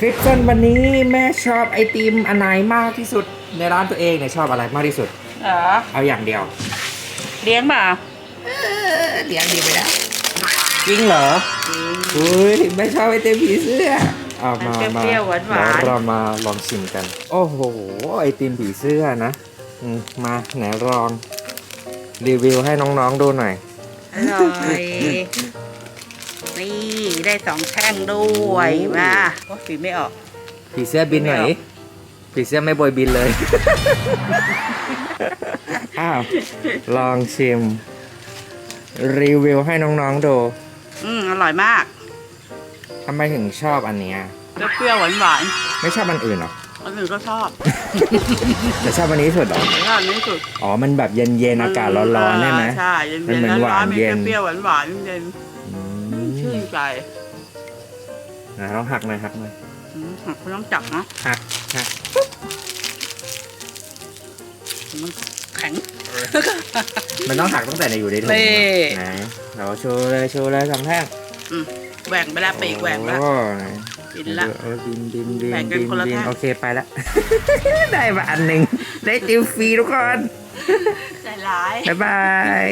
คลิปสั้นวันนี้แม่ชอบไอติมอันไหนมากที่สุดในร้านตัวเองเนี่ยชอบอะไรมากที่สุด เหรอ เอาอย่างเดียว เลี้ยงเปล่าเลี้ยงดีไปแล้วจริงเหรอจริงอุ้ยไม่ชอบไอติมผีเสื้อเอามามันมาเปรี้ยวๆหวานๆเดี๋ยวเรามาลองชิมกัน โอ้โหไอติมผีเสื้อนะอืมมาไหนลองรีวิวให้น้องๆดูหน่อย อร่อย นี่ได้สองแท่งด้วยมาโอ้ฝีไม่ออก ผีเสื้อบินไหนไม่เอาผีเสื้อไม่โบยบินเลย อ้าว ลองชิม รีวิวให้น้องๆดูอืมอร่อยมากทำไมถึงชอบอันเนี้ยเปรี้ยวๆหวานไม่ชอบอันอื่นเหรอๆอันอื่นก็ชอบแต่ชอบอันนี้สุดเหรอ แต่ชอบอันนี้สุดอ๋อ มันแบบเย็นๆอากาศร้อนๆได้ไหม ใช่เย็นมันเหมือนๆหวานร้อนๆมีเย็น เปรี้ยวๆหวานๆเย็นอืๆ ชื่มนใจนะต้องหักหน่อยหักหน่อยอืมไม่ต้องจับนะหักหักมันแข็ง มันต้องหักตั้งแต่ในอยู่ในถุงนี่ไหนเราโชว์เลยโชว์เลยสองแท่งอืมแหว่งไปแล้วปีกแหว่งแล้วโอ้ไหนกินละ เออบินบินบินแบ่งกันบินคนละบินแท่ง โอเคไปละ ได้มาอันหนึ่งได้ติมฟรีทุกคนใจร้าย บ๊ายบาย